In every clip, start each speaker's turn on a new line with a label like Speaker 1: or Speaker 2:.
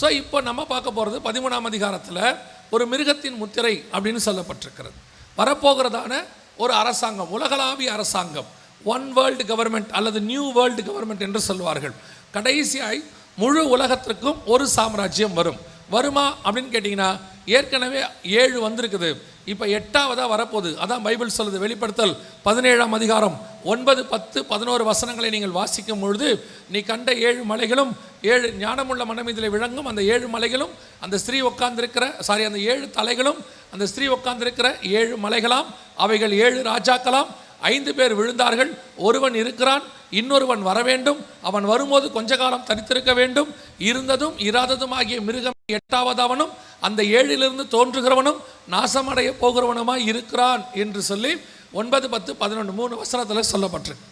Speaker 1: So இப்போ நம்ம பார்க்க போகிறது பதிமூணாம் அதிகாரத்தில் ஒரு மிருகத்தின் முத்திரை அப்படின்னு சொல்லப்பட்டிருக்கிறது. வரப்போகிறதான ஒரு அரசாங்கம் உலகளாவிய அரசாங்கம் ஒன் வேர்ல்டு கவர்மெண்ட் அல்லது நியூ வேர்ல்டு கவர்மெண்ட் என்று சொல்வார்கள். கடைசியாய் முழு உலகத்திற்கும் ஒரு சாம்ராஜ்யம் வரும். வருமா அப்படின்னு கேட்டிங்கன்னா ஏற்கனவே ஏழு வந்திருக்குது. இப்போ எட்டாவதாக வரப்போகுது. அதான் பைபிள் சொல்லுது வெளிப்படுத்தல் பதினேழாம் அதிகாரம். ஒன்பது பத்து பதினோரு வசனங்களை நீங்கள் வாசிக்கும் பொழுது நீ கண்ட ஏழு மலைகளும் ஏழு ஞானமுள்ள மனம் இதில் விளங்கும். அந்த ஏழு மலைகளும் அந்த ஸ்திரீ உட்கார்ந்திருக்கிற சாரி அந்த ஏழு தலைகளும் அந்த ஸ்திரீ உட்கார்ந்திருக்கிற ஏழு மலைகளாம் அவைகள் ஏழு ராஜாக்களாம் ஐந்து பேர் விழுந்தார்கள். ஒருவன் இருக்கிறான் இன்னொருவன் வர வேண்டும். அவன் வரும்போது கொஞ்ச காலம் தனித்திருக்க வேண்டும். இருந்ததும் இராததும் ஆகிய மிருகம் எட்டாவதவனும் அந்த ஏழிலிருந்து தோன்றுகிறவனும் நாசமடைய போகிறவனுமாய் இருக்கிறான் என்று சொல்லி ஒன்பது பத்து பதினொன்று மூணு வசனத்தில் சொல்லப்பட்டிருக்கு.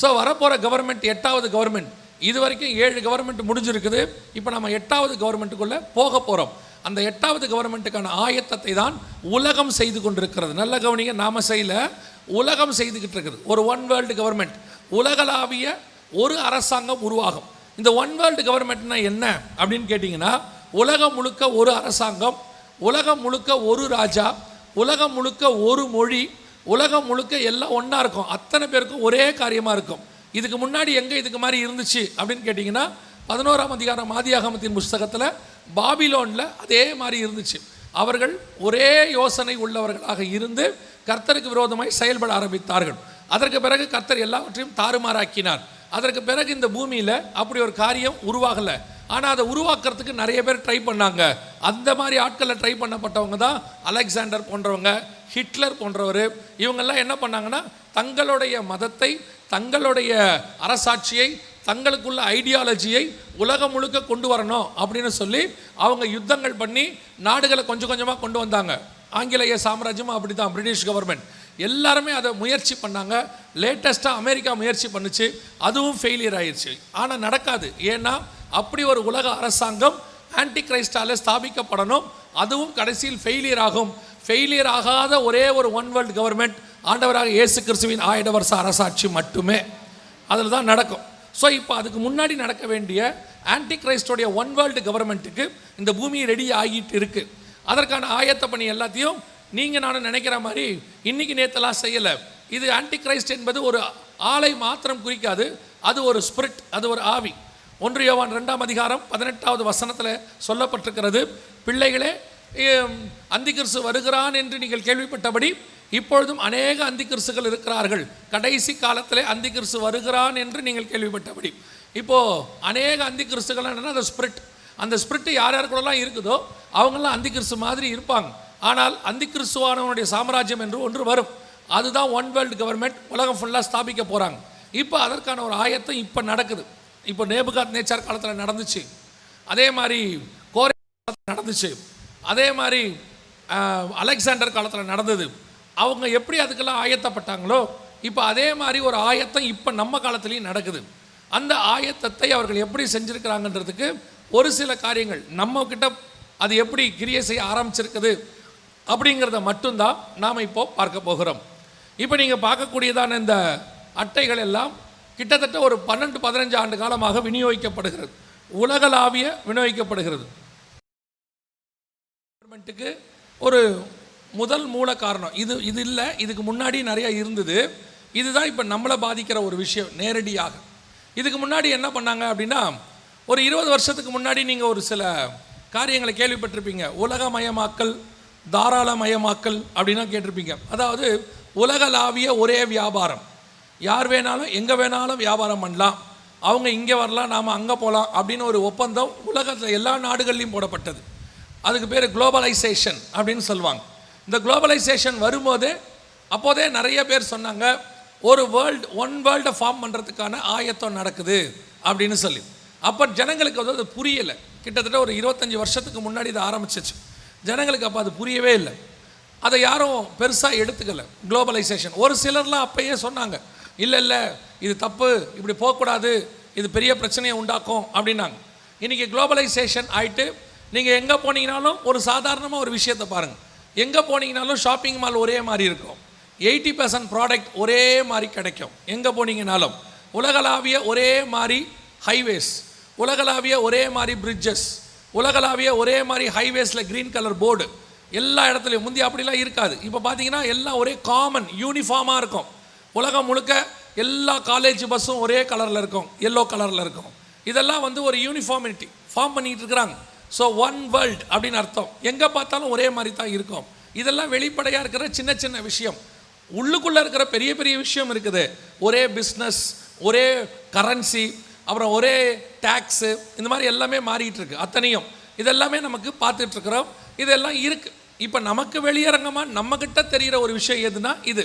Speaker 1: ஸோ வரப்போகிற கவர்மெண்ட் எட்டாவது கவர்மெண்ட் இது வரைக்கும் ஏழு கவர்மெண்ட் முடிஞ்சிருக்குது. இப்போ நம்ம எட்டாவது கவர்மெண்ட்டுக்குள்ளே போக போகிறோம் அந்த எட்டாவது கவர்மெண்ட்டுக்கான ஆயத்தத்தை தான் உலகம் செய்து கொண்டிருக்கிறது. நல்ல கவனிங்க நாம செய்யல உலகம் செய்துக்கிட்டு இருக்குது. ஒரு ஒன் வேர்ல்டு கவர்மெண்ட் உலகளாவிய ஒரு அரசாங்கம் உருவாகும். இந்த ஒன் வேர்ல்டு கவர்மெண்ட்னா என்ன அப்படின்னு கேட்டிங்கன்னா உலகம் முழுக்க ஒரு அரசாங்கம் உலகம் முழுக்க ஒரு ராஜா உலகம் முழுக்க ஒரு மொழி உலகம் முழுக்க எல்லாம் ஒன்றா இருக்கும். அத்தனை பேருக்கும் ஒரே காரியமாக இருக்கும். இதுக்கு முன்னாடி எங்கே இதுக்கு மாதிரி இருந்துச்சு அப்படின்னு கேட்டிங்கன்னா பதினோராம் அதிகாரம் ஆதியாகமத்தின் புஸ்தகத்தில் பாபிலோனில் அதே மாதிரி இருந்துச்சு. அவர்கள் ஒரே யோசனை உள்ளவர்களாக இருந்து கர்த்தருக்கு விரோதமாய் செயல்பட ஆரம்பித்தார்கள். அதற்கு பிறகு கர்த்தர் எல்லாவற்றையும் தாறுமாறாக்கினார். அதற்கு பிறகு இந்த பூமியில் அப்படி ஒரு காரியம் உருவாகலை. ஆனால் அதை உருவாக்குறதுக்கு நிறைய பேர் ட்ரை பண்ணாங்க. அந்த மாதிரி ஆட்களில் ட்ரை பண்ணப்பட்டவங்க தான் அலெக்சாண்டர் போன்றவங்க ஹிட்லர் போன்றவர். இவங்கெல்லாம் என்ன பண்ணாங்கன்னா தங்களுடைய மதத்தை தங்களுடைய அரசாட்சியை தங்களுக்குள்ள ஐடியாலஜியை உலகம் முழுக்க கொண்டு வரணும் அப்படின்னு சொல்லி அவங்க யுத்தங்கள் பண்ணி நாடுகளை கொஞ்சம் கொஞ்சமாக கொண்டு வந்தாங்க. ஆங்கிலேய சாம்ராஜ்யமும் அப்படி தான் பிரிட்டிஷ் கவர்மெண்ட் எல்லாருமே அதை முயற்சி பண்ணாங்க. லேட்டஸ்ட்டாக அமெரிக்கா முயற்சி பண்ணுச்சு. அதுவும் ஃபெயிலியர் ஆயிடுச்சு ஆனால் நடக்காது. ஏன்னா அப்படி ஒரு உலக அரசாங்கம் ஆன்டி கிரைஸ்டால ஸ்தாபிக்கப்படணும். அதுவும் கடைசியில் ஃபெயிலியர் ஆகும். ஃபெயிலியர் ஆகாத ஒரே ஒரு ஒன் வேர்ல்டு கவர்மெண்ட் ஆண்டவராக இயேசு கிறிஸ்துவின் ஆயிட வருஷ அரசாட்சி மட்டுமே. அதில் தான் நடக்கும். ஸோ இப்போ அதுக்கு முன்னாடி நடக்க வேண்டிய ஆன்டி கிரைஸ்டோடைய ஒன் வேர்ல்டு கவர்மெண்ட்டுக்கு இந்த பூமி ரெடி ஆகிட்டு இருக்குது அதற்கான ஆயத்த பணி எல்லாத்தையும் நீங்கள் நானும் நினைக்கிற மாதிரி இன்றைக்கி நேத்தெல்லாம் செய்யலை. இது ஆன்டி கிரைஸ்ட் என்பது ஒரு ஆலை மாத்திரம் குறிக்காது அது ஒரு ஸ்பிரிட் அது ஒரு ஆவி. ஒன்று யோவான் ரெண்டாம் அதிகாரம் பதினெட்டாவது வசனத்தில் சொல்லப்பட்டிருக்கிறது. பிள்ளைகளே ஹம், அந்திகிறிஸ்து வருகிறான் என்று நீங்கள் கேள்விப்பட்டபடி இப்பொழுதும் அநேக அந்திகிறிஸ்துகள் இருக்கிறார்கள். கடைசி காலத்திலே அந்திகிறிஸ்து வருகிறான் என்று நீங்கள் கேள்விப்பட்டபடி. இப்போது அநேக அந்திகிறிஸ்துகள் என்னன்னா அந்த ஸ்பிரிட் அந்த ஸ்பிரிட் யார் யார் கூடலாம் இருக்குதோ அவங்களாம் அந்திகிறிஸ்து மாதிரி இருப்பாங்க. ஆனால் அந்திகிறிஸ்துவானவனுடைய சாம்ராஜ்யம் என்று ஒன்று வரும். அதுதான் ஒன் வேர்ல்டு கவர்மெண்ட் உலகம் ஃபுல்லாக ஸ்தாபிக்க போகிறாங்க இப்போ அதற்கான ஒரு ஆயத்தம் இப்போ நடக்குது. இப்போ நேபுகாத் நேச்சார் காலத்தில் நடந்துச்சு. அதே மாதிரி கோரை காலத்தில் நடந்துச்சு. அதே மாதிரி அலெக்சாண்டர் காலத்தில் நடந்தது. அவங்க எப்படி அதுக்கெல்லாம் ஆயத்தப்பட்டாங்களோ இப்போ அதே மாதிரி ஒரு ஆயத்தம் இப்போ நம்ம காலத்துலேயும் நடக்குது. அந்த ஆயத்தத்தை அவர்கள் எப்படி செஞ்சுருக்கிறாங்கன்றதுக்கு ஒரு சில காரியங்கள். நம்ம கிட்ட அது எப்படி கிரியை செய்ய ஆரம்பிச்சிருக்குது அப்படிங்கிறத மட்டும்தான் நாம் இப்போ பார்க்க போகிறோம். இப்போ நீங்கள் பார்க்கக்கூடியதான இந்த அட்டைகள் எல்லாம் கிட்டத்தட்ட ஒரு பன்னெண்டு பதினஞ்சு ஆண்டு காலமாக விநியோகிக்கப்படுகிறது. உலகளாவிய விநியோகிக்கப்படுகிறது. கவர்மெண்ட்டுக்கு ஒரு முதல் மூல காரணம். இது இது இல்லை இதுக்கு முன்னாடி நிறைய இருந்தது. இதுதான் இப்போ நம்மளை பாதிக்கிற ஒரு விஷயம் நேரடியாக. இதுக்கு முன்னாடி என்ன பண்ணாங்க அப்படின்னா ஒரு இருபது வருஷத்துக்கு முன்னாடி நீங்கள் ஒரு சில காரியங்களை கேள்விப்பட்டிருப்பீங்க. உலகமயமாக்கல் தாராளமயமாக்கல் அப்படின்னா கேட்டிருப்பீங்க. அதாவது உலகளாவிய ஒரே வியாபாரம். யார் வேணாலும் எங்கே வேணாலும் வியாபாரம் பண்ணலாம். அவங்க இங்கே வரலாம் நாம் அங்கே போகலாம் அப்படின்னு ஒரு ஒப்பந்தம் உலகத்தில் எல்லா நாடுகள்லையும் போடப்பட்டது. அதுக்கு பேர் குளோபலைசேஷன் அப்படின்னு சொல்லுவாங்க. இந்த குளோபலைசேஷன் வரும்போது அப்போதே நிறைய பேர் சொன்னாங்க ஒரு வேர்ல்டு ஒன் வேர்ல்டை ஃபார்ம் பண்ணுறதுக்கான ஆயத்தம் நடக்குது அப்படின்னு சொல்லி. அப்போ ஜனங்களுக்கு வந்து அது புரியலை. கிட்டத்தட்ட ஒரு இருபத்தஞ்சி வருஷத்துக்கு முன்னாடி இது ஆரம்பிச்சிச்சு. ஜனங்களுக்கு அப்போ அது புரியவே இல்லை. அதை யாரும் பெருசாக எடுத்துக்கலை குளோபலைசேஷன் ஒரு சிலர்லாம் அப்பயே சொன்னாங்க இல்லை இல்லை இது தப்பு இப்படி போகக்கூடாது இது பெரிய பிரச்சனையை உண்டாக்கும் அப்படின்னாங்க. இன்றைக்கி குளோபலைசேஷன் ஆகிட்டு நீங்கள் எங்கே போனீங்கனாலும் ஒரு சாதாரணமாக ஒரு விஷயத்தை பாருங்கள் எங்கே போனீங்கனாலும் ஷாப்பிங் மால் ஒரே மாதிரி இருக்கும். எயிட்டி பர்சன்ட் ப்ராடக்ட் ஒரே மாதிரி கிடைக்கும். எங்கே போனீங்கனாலும். உலகளாவிய ஒரே மாதிரி ஹைவேஸ் உலகளாவிய ஒரே மாதிரி பிரிட்ஜஸ் உலகளாவிய ஒரே மாதிரி ஹைவேஸில் க்ரீன் கலர் போர்டு எல்லா இடத்துலையும். முந்தி அப்படிலாம் இருக்காது. இப்போ பார்த்தீங்கன்னா எல்லாம் ஒரே காமன் யூனிஃபார்மாக இருக்கும். உலகம் முழுக்க எல்லா காலேஜ் பஸ்ஸும் ஒரே கலரில் இருக்கும். எல்லோ கலரில் இருக்கும். இதெல்லாம் வந்து ஒரு யூனிஃபார்மிட்டி ஃபார்ம் பண்ணிகிட்டு இருக்கிறாங்க. ஸோ ஒன் வேர்ல்ட் அப்படின்னு அர்த்தம். எங்கே பார்த்தாலும் ஒரே மாதிரி தான் இருக்கும். இதெல்லாம் வெளிப்படையாக இருக்கிற சின்ன சின்ன விஷயம். உள்ளுக்குள்ளே இருக்கிற பெரிய பெரிய விஷயம் இருக்குது. ஒரே பிஸ்னஸ் ஒரே கரன்சி அப்புறம் ஒரே டேக்ஸு இந்த மாதிரி எல்லாமே மாறிட்டு இருக்கு. அத்தனையும். இதெல்லாமே நமக்கு பார்த்துட்ருக்குறோம் இதெல்லாம் இருக்கு. இப்போ நமக்கு வெளியரங்கமாக நம்மக்கிட்ட தெரிகிற ஒரு விஷயம் எதுனா இது.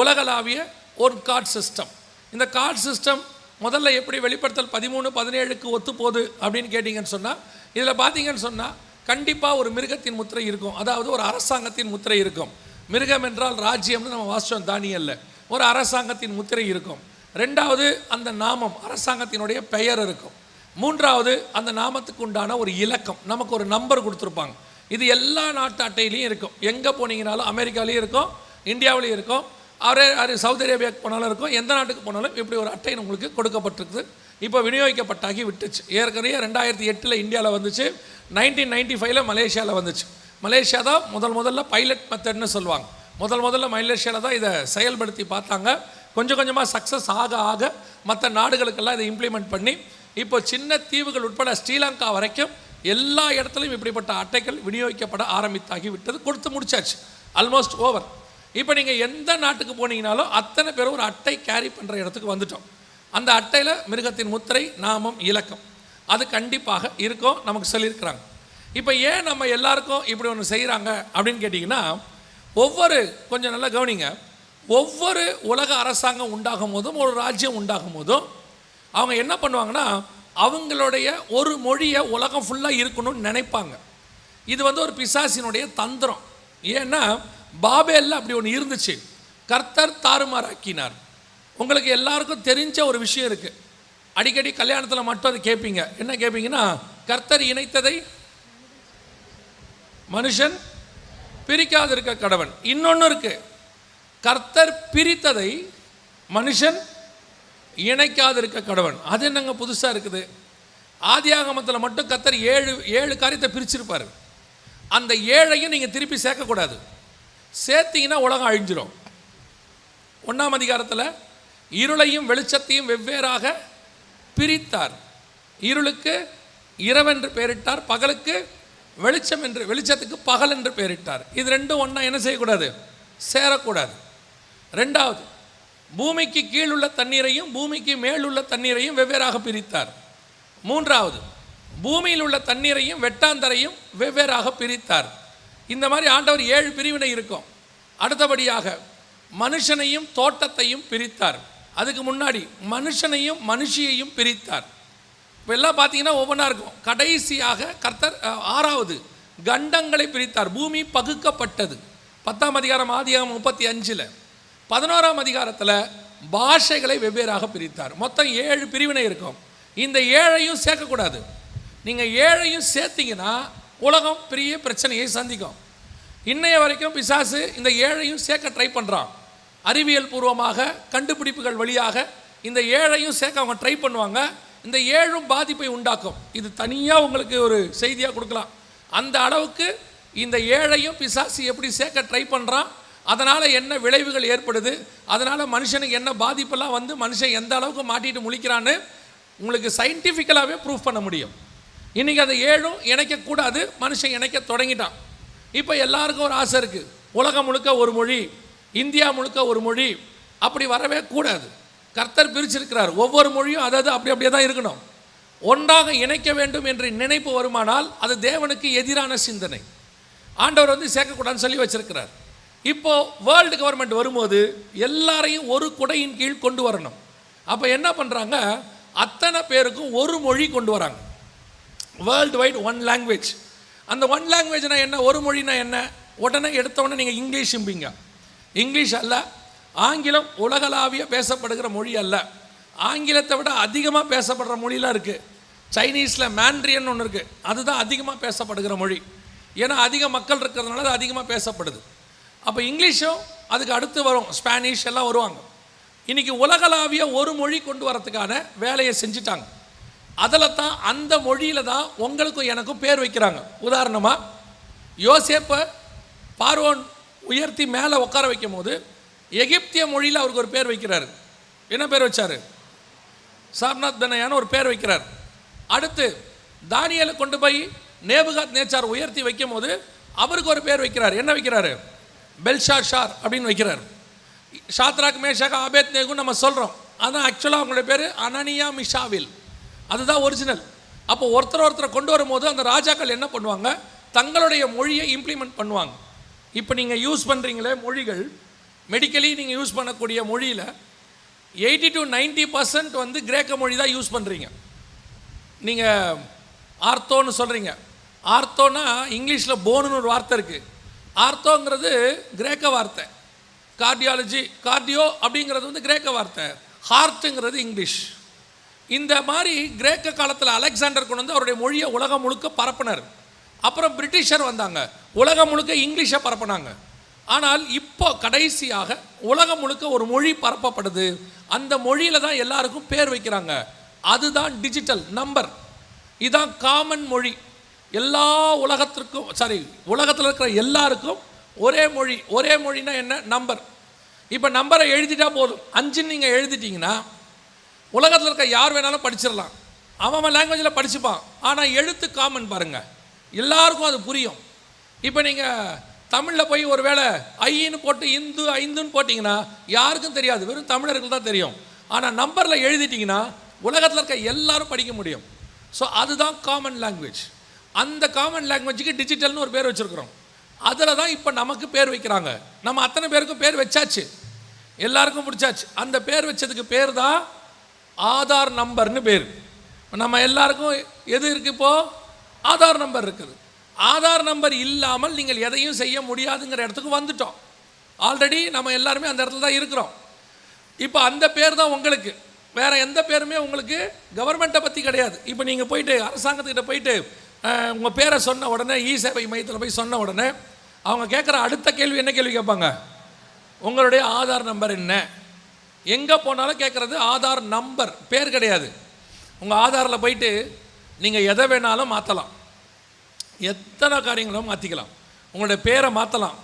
Speaker 1: உலகளாவிய ஒரு கார்ட் சிஸ்டம் இந்த கார்ட் சிஸ்டம் முதல்ல எப்படி வெளிப்படுத்தல் பதிமூணு பதினேழுக்கு ஒத்து போகுது அப்படின்னு கேட்டிங்கன்னு சொன்னால் இதில் பார்த்தீங்கன்னு சொன்னால் கண்டிப்பாக ஒரு மிருகத்தின் முத்திரை இருக்கும். அதாவது ஒரு அரசாங்கத்தின் முத்திரை இருக்கும். மிருகம் என்றால் ராஜ்யம்னு நம்ம வாசிச்சோம் தானியல்ல. ஒரு அரசாங்கத்தின் முத்திரை இருக்கும். ரெண்டாவது அந்த நாமம் அரசாங்கத்தினுடைய பெயர் இருக்கும். மூன்றாவது அந்த நாமத்துக்கு உண்டான ஒரு இலக்கம். நமக்கு ஒரு நம்பர் கொடுத்துருப்பாங்க. இது எல்லா நாட்டு அட்டையிலையும் இருக்கும். எங்கே போனீங்கனாலும் அமெரிக்காலையும் இருக்கும் இந்தியாவிலையும் இருக்கும். அவரே அது சவுதி அரேபியாவுக்கு போனாலும் இருக்கும். எந்த நாட்டுக்கு போனாலும் இப்படி ஒரு அட்டை உங்களுக்கு கொடுக்கப்பட்டிருக்குது. இப்போ விநியோகிக்கப்பட்டாகி விட்டுச்சு. ஏற்கனவே ரெண்டாயிரத்தி எட்டில் இந்தியாவில் வந்துச்சு. நைன்டீன் நைன்டி ஃபைவ்ல மலேசியாவில் வந்துச்சு. மலேசியா தான் முதல் முதல்ல பைலட் மெத்தட்னு சொல்லுவாங்க. முதல் முதல்ல மலேசியாவில் தான் இதை செயல்படுத்தி பார்த்தாங்க. கொஞ்சம் கொஞ்சமாக சக்ஸஸ் ஆக ஆக மற்ற நாடுகளுக்கெல்லாம் இதை இம்ப்ளிமெண்ட் பண்ணி இப்போ சின்ன தீவுகள் உட்பட ஸ்ரீலங்கா வரைக்கும் எல்லா இடத்துலையும் இப்படிப்பட்ட அட்டைகள் விநியோகிக்கப்பட ஆரம்பித்தாகி விட்டது. கொடுத்து முடிச்சாச்சு. ஆல்மோஸ்ட் ஓவர் இப்போ நீங்கள் எந்த நாட்டுக்கு போனீங்கனாலும் அத்தனை பேரும் ஒரு அட்டை கேரி பண்ணுற இடத்துக்கு வந்துட்டோம். அந்த அட்டையில் மிருகத்தின் முத்திரை நாமம் இலக்கம். அது கண்டிப்பாக இருக்கும் நமக்கு சொல்லியிருக்கிறாங்க. இப்போ ஏன் நம்ம எல்லாருக்கும் இப்படி ஒன்று செய்கிறாங்க அப்படின்னு கேட்டிங்கன்னா ஒவ்வொரு கொஞ்சம் நல்லா கவனிங்க. ஒவ்வொரு உலக அரசாங்கம் உண்டாகும் போதும் ஒரு ராஜ்யம் உண்டாகும் போதும் அவங்க என்ன பண்ணுவாங்கன்னா அவங்களுடைய ஒரு மொழியை உலகம் ஃபுல்லாக இருக்கணும்னு நினைப்பாங்க. இது வந்து ஒரு பிசாசினுடைய தந்திரம். ஏன்னா பாபேலில் அப்படி ஒன்று இருந்துச்சு. கர்த்தர் தாறுமாறாக்கினார். உங்களுக்கு எல்லாருக்கும் தெரிஞ்ச ஒரு விஷயம் இருக்குது அடிக்கடி கல்யாணத்தில் மட்டும் அதை கேட்பீங்க என்ன கேட்பீங்கன்னா கர்த்தர் இணைத்ததை மனுஷன் பிரிக்காதிருக்க கடவன் இன்னொன்று இருக்கு. கர்த்தர் பிரித்ததை மனுஷன் இணைக்காது இருக்க கடவன் அது என்னங்க புதுசாக இருக்குது? ஆதியாகமத்தில் மட்டும் கர்த்தர் ஏழு ஏழு காரியத்தை பிரிச்சிருப்பார். அந்த ஏழையும் நீங்கள் திருப்பி சேர்க்கக்கூடாது. சேர்த்தீங்கன்னா உலகம் அழிஞ்சிரும். ஒன்றாம் அதிகாரத்தில் இருளையும் வெளிச்சத்தையும் வெவ்வேறாக பிரித்தார். இருளுக்கு இரவென்று பெயரிட்டார் பகலுக்கு வெளிச்சம் என்று வெளிச்சத்துக்கு பகல் என்று பெயரிட்டார். இது ரெண்டும் ஒன்றா என்ன செய்யக்கூடாது? சேரக்கூடாது. ரெண்டாவது பூமிக்கு கீழ் உள்ள தண்ணீரையும் பூமிக்கு மேல் உள்ள தண்ணீரையும் வெவ்வேறாக பிரித்தார். மூன்றாவது பூமியில் உள்ள தண்ணீரையும் வெட்டாந்தரையும் வெவ்வேறாக பிரித்தார். இந்த மாதிரி ஆண்டவர் ஏழு பிரிவினை இருக்கும். அடுத்தபடியாக மனுஷனையும் தோட்டத்தையும் பிரித்தார். அதுக்கு முன்னாடி மனுஷனையும் மனுஷியையும் பிரித்தார். இப்போ எல்லாம் பார்த்தீங்கன்னா ஒவ்வொன்றா இருக்கும். கடைசியாக கர்த்தர் ஆறாவது கண்டங்களை பிரித்தார். பூமி பகுக்கப்பட்டது. பத்தாம் அதிகாரம் ஆதிகாரம் முப்பத்தி அஞ்சில். பதினோராம் அதிகாரத்தில் பாஷைகளை வெவ்வேறாக பிரித்தார். மொத்தம் ஏழு பிரிவினை இருக்கும். இந்த ஏழையும் சேர்க்கக்கூடாது. நீங்கள் ஏழையும் சேர்த்தீங்கன்னா உலகம் பெரிய பிரச்சனையை சந்திக்கும். இன்னைய வரைக்கும் பிசாசு இந்த ஏழையும் சேர்க்க ட்ரை பண்ணுறான் அறிவியல் பூர்வமாக கண்டுபிடிப்புகள் வழியாக இந்த ஏழையும் சேர்க்க அவங்க ட்ரை பண்ணுவாங்க. இந்த ஏழும் பாதிப்பை உண்டாக்கும். இது தனியாக உங்களுக்கு ஒரு செய்தியாக கொடுக்கலாம். அந்த அளவுக்கு இந்த ஏழையும் பிசாசு எப்படி சேர்க்க ட்ரை பண்ணுறான் அதனால் என்ன விளைவுகள் ஏற்படுது? அதனால் மனுஷனுக்கு என்ன பாதிப்பெல்லாம் வந்து மனுஷன் எந்த அளவுக்கு மாட்டிட்டு முழிக்கிறான்னு உங்களுக்கு சயின்டிஃபிக்கலாகவே ப்ரூஃப் பண்ண முடியும். இன்றைக்கி அந்த ஏழும் இணைக்கக்கூடாது மனுஷன் இணைக்க தொடங்கிட்டான். இப்போ எல்லாருக்கும் ஒரு ஆசை இருக்குது உலகம் முழுக்க ஒரு மொழி இந்தியா முழுக்க ஒரு மொழி அப்படி வரவே கூடாது. கர்த்தர் பிரிச்சிருக்கிறார். ஒவ்வொரு மொழியும் அதாவது அப்படி அப்படியே தான் இருக்கணும். ஒன்றாக இணைக்க வேண்டும் என்று நினைப்பு வருமானால் அது தேவனுக்கு எதிரான சிந்தனை. ஆண்டவர் வந்து சேர்க்கக்கூடாதுன்னு சொல்லி வச்சிருக்கிறார். இப்போது வேர்ல்டு கவர்மெண்ட் வரும்போது எல்லாரையும் ஒரு குடையின் கீழ் கொண்டு வரணும். அப்போ என்ன பண்ணுறாங்க அத்தனை பேருக்கும் ஒரு மொழி கொண்டு வராங்க. வேர்ல்டு வைட் ஒன் லாங்குவேஜ் அந்த ஒன் லாங்குவேஜ்னால் என்ன? ஒரு மொழினா என்ன? உடனே எடுத்த உடனே நீங்கள் இங்கிலீஷும்பிங்க இங்கிலீஷ் அல்ல. ஆங்கிலம் உலகளாவிய பேசப்படுகிற மொழி அல்ல. ஆங்கிலத்தை விட அதிகமாக பேசப்படுற மொழிலாம் இருக்குது சைனீஸில் மேண்ட்ரியன் ஒன்று இருக்குது அதுதான் அதிகமாக பேசப்படுகிற மொழி. ஏன்னா அதிக மக்கள் இருக்கிறதுனால அது அதிகமாக பேசப்படுது. அப்போ இங்கிலீஷும் அதுக்கு அடுத்து வரும். ஸ்பானிஷ் எல்லாம் வருவாங்க. இன்றைக்கி உலகளாவிய ஒரு மொழி கொண்டு வரத்துக்கான வேலையை செஞ்சுட்டாங்க. அதில் தான் அந்த மொழியில் தான் உங்களுக்கும் எனக்கும் பேர் வைக்கிறாங்க. உதாரணமாக யோசேப்பை பார்வோன் உயர்த்தி மேலே உட்கார வைக்கும் போது எகிப்திய மொழியில் அவருக்கு ஒரு பேர் வைக்கிறாரு. என்ன பேர் வச்சார்? சார்நாத் பெனையான்னு ஒரு பேர் வைக்கிறார். அடுத்து தானியலை கொண்டு போய் நேபுகாத் நேச்சார் உயர்த்தி வைக்கும் போது அவருக்கு ஒரு பேர் வைக்கிறார். என்ன வைக்கிறாரு? பெல்ஷா ஷார் அப்படின்னு வைக்கிறார். ஷாத்ராக் மேஷாக ஆபேத் நேகு நம்ம சொல்கிறோம் ஆனால் ஆக்சுவலாக அவங்களுடைய பேர் அனனியா மிஷாவில். அதுதான் ஒரிஜினல் அப்போ ஒருத்தர் ஒருத்தரை கொண்டு வரும்போது அந்த ராஜாக்கள் என்ன பண்ணுவாங்க? தங்களுடைய மொழியை இம்ப்ளிமெண்ட் பண்ணுவாங்க. இப்போ நீங்கள் யூஸ் பண்ணுறீங்களே மொழிகள் மெடிக்கலி நீங்கள் யூஸ் பண்ணக்கூடிய மொழியில் எயிட்டி டு 90% பர்சன்ட் வந்து கிரேக்க மொழி தான் யூஸ் பண்ணுறீங்க நீங்கள் ஆர்த்தோன்னு சொல்கிறீங்க ஆர்த்தோனா இங்கிலீஷில் போனுன்னு ஒரு வார்த்தை இருக்குது ஆர்த்தோங்கிறது கிரேக்க வார்த்தை. கார்டியாலஜி கார்டியோ அப்படிங்கிறது வந்து கிரேக்க வார்த்தை. ஹார்ட்டுங்கிறது இங்கிலீஷ். இந்த மாதிரி கிரேக்க காலத்தில் அலெக்சாண்டர் கொண்டு வந்து அவருடைய மொழியை உலகம் முழுக்க பரப்பினார். அப்புறம் பிரிட்டிஷர் வந்தாங்க. உலகம் முழுக்க இங்கிலீஷை பரப்புனாங்க. ஆனால் இப்போ கடைசியாக உலகம் முழுக்க ஒரு மொழி பரப்பப்படுது. அந்த மொழியில் தான் எல்லாருக்கும் பேர் வைக்கிறாங்க. அதுதான் டிஜிட்டல் நம்பர் இதுதான் காமன் மொழி. எல்லா உலகத்திற்கும் சாரி உலகத்தில் இருக்கிற எல்லாருக்கும் ஒரே மொழி. ஒரே மொழினா என்ன? நம்பர் இப்போ நம்பரை எழுதிட்டா போதும். அஞ்சுன்னு நீங்கள் எழுதிட்டீங்கன்னா உலகத்தில் இருக்க யார் வேணாலும் படிச்சிடலாம் அவன் அவன் லாங்குவேஜில் படிச்சுப்பான். ஆனால் எழுத்து காமன் பாருங்கள் எல்லாருக்கும் அது புரியும். இப்போ நீங்கள் தமிழில் போய் ஒரு வேளை ஐன்னு போட்டு இந்து ஐந்துன்னு போட்டிங்கன்னா யாருக்கும் தெரியாது. வெறும் தமிழர்கள் தான் தெரியும். ஆனால் நம்பரில் எழுதிட்டிங்கன்னா உலகத்தில் இருக்க எல்லாரும் படிக்க முடியும். ஸோ அதுதான் காமன் லாங்குவேஜ் அந்த காமன் லாங்குவேஜுக்கு டிஜிட்டல்னு ஒரு பேர் வச்சுருக்குறோம். அதில் தான் இப்போ நமக்கு பேர் வைக்கிறாங்க. நம்ம அத்தனை பேருக்கும் பேர் வச்சாச்சு. எல்லாருக்கும் பிடிச்சாச்சு. அந்த பேர் வச்சதுக்கு பேர் தான் ஆதார் நம்பர்னு பேர். நம்ம எல்லாருக்கும் எது இருக்குது இப்போது ஆதார் நம்பர் இருக்குது. ஆதார் நம்பர் இல்லாமல் நீங்கள் எதையும் செய்ய முடியாதுங்கிற இடத்துக்கு வந்துட்டோம். ஆல்ரெடி நம்ம எல்லாருமே அந்த இடத்துல தான் இருக்கிறோம். இப்போ அந்த பேர் தான் உங்களுக்கு. வேறு எந்த பேருமே உங்களுக்கு கவர்மெண்ட்டை பற்றி கிடையாது. இப்போ நீங்கள் போயிட்டு அரசாங்கத்துக்கிட்ட போயிட்டு உங்கள் பேரை சொன்ன உடனே இ சேவை மையத்தில் போய் சொன்ன உடனே அவங்க கேட்குற அடுத்த கேள்வி என்ன கேள்வி கேட்பாங்க? உங்களுடைய ஆதார் நம்பர் என்ன? எங்கே போனாலும் கேட்குறது ஆதார் நம்பர். பேர் கிடையாது. உங்கள் ஆதாரில் போயிட்டு நீங்கள் எதை வேணாலும் மாற்றலாம் எத்தனை காரியங்களும் மாற்றிக்கலாம் உங்களுடைய பேரை மாற்றலாம்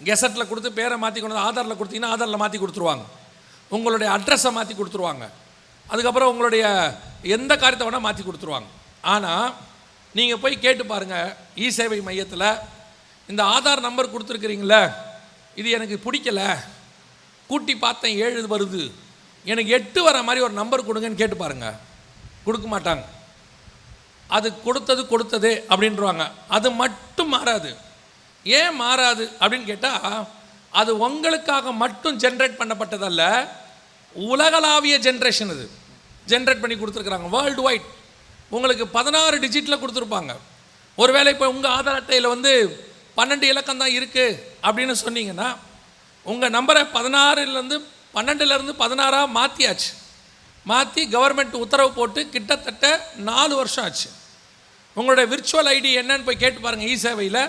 Speaker 1: கெசட்டில் கொடுத்து பேரை மாற்றி கொண்டு வந்து ஆதாரில் கொடுத்தீங்கன்னா ஆதாரில் மாற்றி கொடுத்துருவாங்க. உங்களுடைய அட்ரஸை மாற்றி கொடுத்துருவாங்க. அதுக்கப்புறம் உங்களுடைய எந்த காரியத்தை வேணால் மாற்றி கொடுத்துருவாங்க. ஆனால் நீங்கள் போய் கேட்டு பாருங்கள் இ சேவை மையத்தில் இந்த ஆதார் நம்பர் கொடுத்துருக்குறீங்களே இது எனக்கு பிடிக்கல. கூட்டி பார்த்தேன் ஏழு வருது. எனக்கு எட்டு வர மாதிரி ஒரு நம்பர் கொடுங்கன்னு கேட்டு பாருங்கள் கொடுக்க மாட்டாங்க. அது கொடுத்தது கொடுத்ததே அப்படின்றவாங்க அது மட்டும் மாறாது. ஏன் மாறாது அப்படின்னு கேட்டால் அது உங்களுக்காக மட்டும் ஜென்ரேட் பண்ணப்பட்டதல்ல. உலகளாவிய ஜென்ரேஷன் இது ஜென்ரேட் பண்ணி கொடுத்துருக்குறாங்க. வேர்ல்டு வைட் உங்களுக்கு பதினாறு டிஜிட்டில் கொடுத்துருப்பாங்க. ஒருவேளை இப்போ உங்கள் ஆதார் அட்டையில் வந்து பன்னெண்டு இலக்கம் தான் இருக்குது அப்படின்னு சொன்னீங்கன்னா உங்கள் நம்பரை பதினாறுலேருந்து பன்னெண்டுலேருந்து பதினாறாக மாற்றியாச்சு மாற்றி கவர்மெண்ட் உத்தரவு போட்டு கிட்டத்தட்ட நாலு வருஷம் ஆச்சு. உங்களுடைய விர்ச்சுவல் ஐடி என்னன்னு போய் கேட்டு பாருங்கள் இ சேவையில்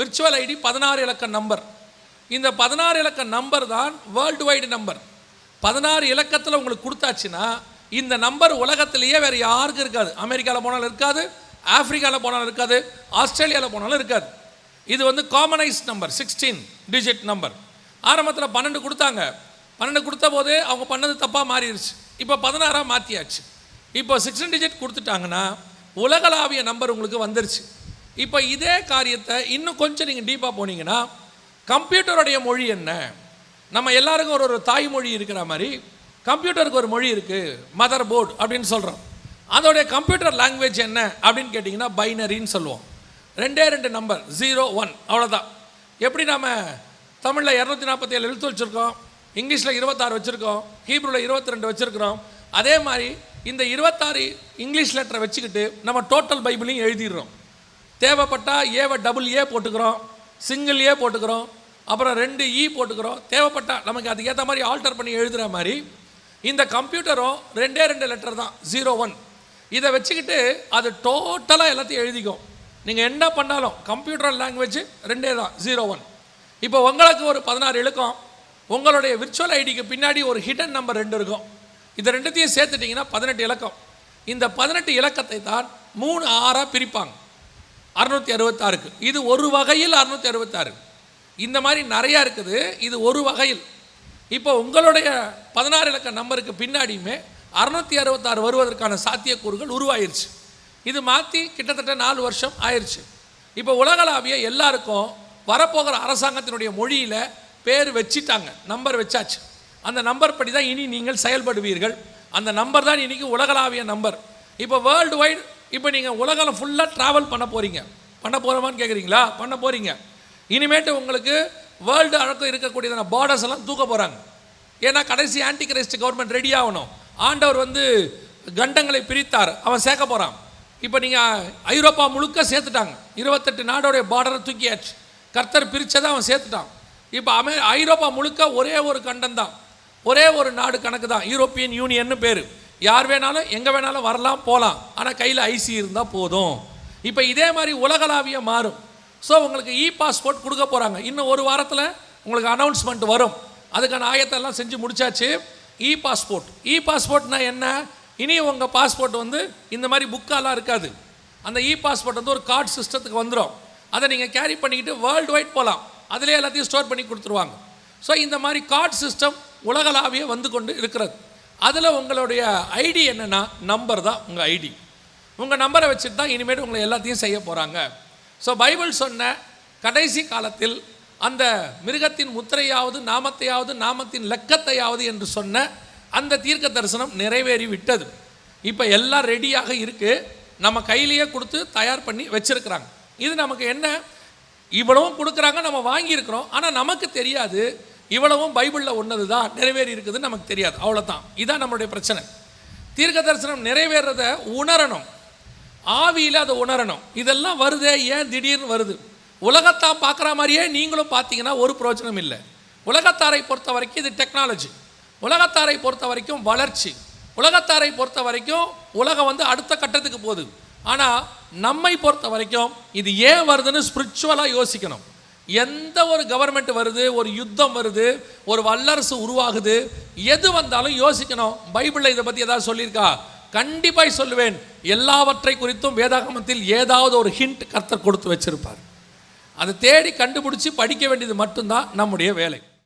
Speaker 1: விர்ச்சுவல் ஐடி பதினாறு இலக்க நம்பர் இந்த பதினாறு இலக்க நம்பர் தான் வேர்ல்டு வைடு நம்பர் பதினாறு இலக்கத்தில் உங்களுக்கு கொடுத்தாச்சுன்னா இந்த நம்பர் உலகத்திலேயே வேறு யாருக்கும் இருக்காது. அமெரிக்காவில் போனாலும் இருக்காது ஆஃப்ரிக்காவில் போனாலும் இருக்காது ஆஸ்திரேலியாவில் போனாலும் இருக்காது. இது வந்து காமனைஸ் நம்பர் சிக்ஸ்டீன் டிஜிட் நம்பர் ஆரம்பத்தில் பன்னெண்டு கொடுத்தாங்க. பன்னெண்டு கொடுத்த போதே அவங்க பண்ணது தப்பாக மாறிடுச்சு இப்போ பதினாறாக மாற்றியாச்சு இப்போ சிக்ஸ்டீன் டிஜிட் கொடுத்துட்டாங்கன்னா உலகளாவிய நம்பர் உங்களுக்கு வந்துருச்சு. இப்போ இதே காரியத்தை இன்னும் கொஞ்சம் நீங்கள் டீப்பாக போனீங்கன்னா கம்ப்யூட்டருடைய மொழி என்ன? நம்ம எல்லாருக்கும் ஒரு ஒரு தாய்மொழி இருக்கிற மாதிரி கம்ப்யூட்டருக்கு ஒரு மொழி இருக்குது மதர் போர்டு அப்படின்னு சொல்கிறோம் அதோடைய கம்ப்யூட்டர் லாங்குவேஜ் என்ன அப்படின்னு கேட்டிங்கன்னா பைனரின்னு சொல்லுவோம். ரெண்டே ரெண்டு நம்பர் ஜீரோ ஒன் அவ்வளோதான் எப்படி நம்ம தமிழில் இரநூத்தி நாற்பத்தி ஏழு எழுத்து வச்சுருக்கோம் இங்கிலீஷில் இருபத்தாறு வச்சுருக்கோம் ஹீப்ரூவில் இருபத்தி ரெண்டு வச்சுருக்கிறோம் அதே மாதிரி இந்த இருபத்தாறு இங்கிலீஷ் லெட்டரை வச்சுக்கிட்டு நம்ம டோட்டல் பைபிளையும் எழுதிடுறோம். தேவைப்பட்டால் ஏவை டபுள் ஏ போட்டுக்கிறோம் சிங்கிள் ஏ போட்டுக்கிறோம் அப்புறம் ரெண்டு இ போட்டுக்கிறோம். தேவைப்பட்டா நமக்கு அதுக்கு ஏற்ற மாதிரி ஆல்டர் பண்ணி எழுதுகிற மாதிரி இந்த கம்ப்யூட்டரும் ரெண்டே ரெண்டு லெட்டர் தான் ஜீரோ ஒன் இதை வச்சுக்கிட்டு அது டோட்டலாக எல்லாத்தையும் எழுதிக்கும். நீங்கள் என்ன பண்ணாலும் கம்ப்யூட்டர் லாங்குவேஜ் ரெண்டே தான் ஜீரோ ஒன் இப்போ உங்களுக்கு ஒரு பதினாறு இழுக்கும். உங்களுடைய விர்ச்சுவல் ஐடிக்கு பின்னாடி ஒரு ஹிடன் நம்பர் ரெண்டு இருக்கும். இது ரெண்டுத்தையும் சேர்த்துட்டிங்கன்னா பதினெட்டு இலக்கம். இந்த பதினெட்டு இலக்கத்தை தான் மூணு ஆறாக பிரிப்பாங்க. அறுநூத்தி அறுபத்தாறுக்கு. இது ஒரு வகையில் அறுநூத்தி அறுபத்தாறு. இந்த மாதிரி நிறையா இருக்குது. இது ஒரு வகையில். இப்போ உங்களுடைய பதினாறு இலக்க நம்பருக்கு பின்னாடியுமே அறுநூத்தி அறுபத்தாறு வருவதற்கான சாத்தியக்கூறுகள் உருவாயிருச்சு. இது மாற்றி கிட்டத்தட்ட நாலு வருஷம் ஆயிடுச்சு இப்போ உலகளாவிய எல்லாருக்கும் வரப்போகிற அரசாங்கத்தினுடைய மொழியில் பேர் வச்சிட்டாங்க. நம்பர் வச்சாச்சு. அந்த நம்பர் படி தான் இனி நீங்கள் செயல்படுவீர்கள். அந்த நம்பர் தான் இன்னைக்கு உலகளாவிய நம்பர் இப்போ வேர்ல்டு வைடு இப்போ நீங்கள் உலகம் ஃபுல்லாக ட்ராவல் பண்ண போகிறீங்க பண்ண போகிறோமான்னு கேட்குறீங்களா பண்ண போகிறீங்க இனிமேட்டு உங்களுக்கு வேர்ல்டு அழக்கம் இருக்கக்கூடியதான பார்டர்ஸ் எல்லாம் தூக்க போகிறாங்க ஏன்னா கடைசி ஆன்டி கிரைஸ்ட் கவர்மெண்ட் ரெடி ஆகணும். ஆண்டவர் வந்து கண்டங்களை பிரித்தார். அவன் சேர்க்க போகிறான் இப்போ நீங்கள் ஐரோப்பா முழுக்க சேர்த்துட்டாங்க. இருபத்தெட்டு நாடோடைய பார்டரை தூக்கியாச்சு. கர்த்தர் பிரித்ததை அவன் சேர்த்துட்டான். இப்போ அமெ ஐரோப்பா முழுக்க ஒரே ஒரு கண்டம் தான். ஒரே ஒரு நாடு கணக்கு தான் யூரோப்பியன் யூனியன்னு பேர். யார் வேணாலும் எங்கே வேணாலும் வரலாம் போகலாம் ஆனால் கையில் ஐசி இருந்தால் போதும். இப்போ இதே மாதிரி உலகளாவிய மாறும். ஸோ உங்களுக்கு இ பாஸ்போர்ட் கொடுக்க போகிறாங்க இன்னும் ஒரு வாரத்தில் உங்களுக்கு அனௌன்ஸ்மெண்ட் வரும். அதுக்கான ஆயத்தெல்லாம் செஞ்சு முடிச்சாச்சு. இ பாஸ்போர்ட் இ பாஸ்போர்ட்னா என்ன? இனி உங்கள் பாஸ்போர்ட் வந்து இந்த மாதிரி புக்காலாம் இருக்காது. அந்த இ பாஸ்போர்ட் வந்து ஒரு கார்டு சிஸ்டத்துக்கு வந்துடும் அதை நீங்கள் கேரி பண்ணிக்கிட்டு வேர்ல்டு வைட் போகலாம் அதிலே எல்லாத்தையும் ஸ்டோர் பண்ணி கொடுத்துருவாங்க. ஸோ இந்த மாதிரி கார்டு சிஸ்டம் உலகளாவிய வந்து கொண்டு இருக்கிறது. அதில் உங்களுடைய ஐடி என்னென்னா நம்பர் தான் உங்கள் ஐடி. உங்கள் நம்பரை வச்சுட்டு தான் இனிமேல் உங்களை எல்லாத்தையும் செய்ய போகிறாங்க ஸோ பைபிள் சொன்ன கடைசி காலத்தில் அந்த மிருகத்தின் முத்திரையாவது நாமத்தையாவது நாமத்தின் லக்கத்தையாவது என்று சொன்ன அந்த தீர்க்க தரிசனம் நிறைவேறி விட்டது. இப்போ எல்லாம் ரெடியாக இருக்குது நம்ம கையிலேயே கொடுத்து தயார் பண்ணி வச்சுருக்குறாங்க. இது நமக்கு என்ன? இவ்வளவும் கொடுக்குறாங்க நம்ம வாங்கியிருக்கிறோம். ஆனால் நமக்கு தெரியாது இவ்வளவும் பைபிளில் ஒன்றது தான் நிறைவேறி இருக்குதுன்னு நமக்கு தெரியாது. அவ்வளோதான் இதுதான் நம்மளுடைய பிரச்சனை. தீர்க்க தரிசனம் நிறைவேறத உணரணும். ஆவியில் அதை உணரணும். இதெல்லாம் வருதே ஏன் திடீர்னு வருது? உலகத்தான் பார்க்குற மாதிரியே நீங்களும் பார்த்தீங்கன்னா ஒரு பிரயோஜனம் இல்லை. உலகத்தாரை பொறுத்த வரைக்கும் இது டெக்னாலஜி உலகத்தாரை பொறுத்த வரைக்கும் வளர்ச்சி. உலகத்தாரை பொறுத்த வரைக்கும் உலகம் வந்து அடுத்த கட்டத்துக்கு போகுது. ஆனால் நம்மை பொறுத்த வரைக்கும் இது ஏன் வருதுன்னு ஸ்பிரிச்சுவலாக யோசிக்கணும். எந்த ஒரு கவர்மெண்ட் வருது ஒரு யுத்தம் வருது ஒரு வல்லரசு உருவாகுது எது வந்தாலும் யோசிக்கணும். பைபிளில் இதை பற்றி ஏதாவது சொல்லியிருக்கா? கண்டிப்பாக சொல்லுவேன். எல்லாவற்றை குறித்தும் வேதாகமத்தில் ஏதாவது ஒரு ஹிண்ட் கர்த்தர் கொடுத்து வச்சிருப்பார். அதை தேடி கண்டுபிடிச்சி படிக்க வேண்டியது மட்டும்தான் நம்முடைய வேலை.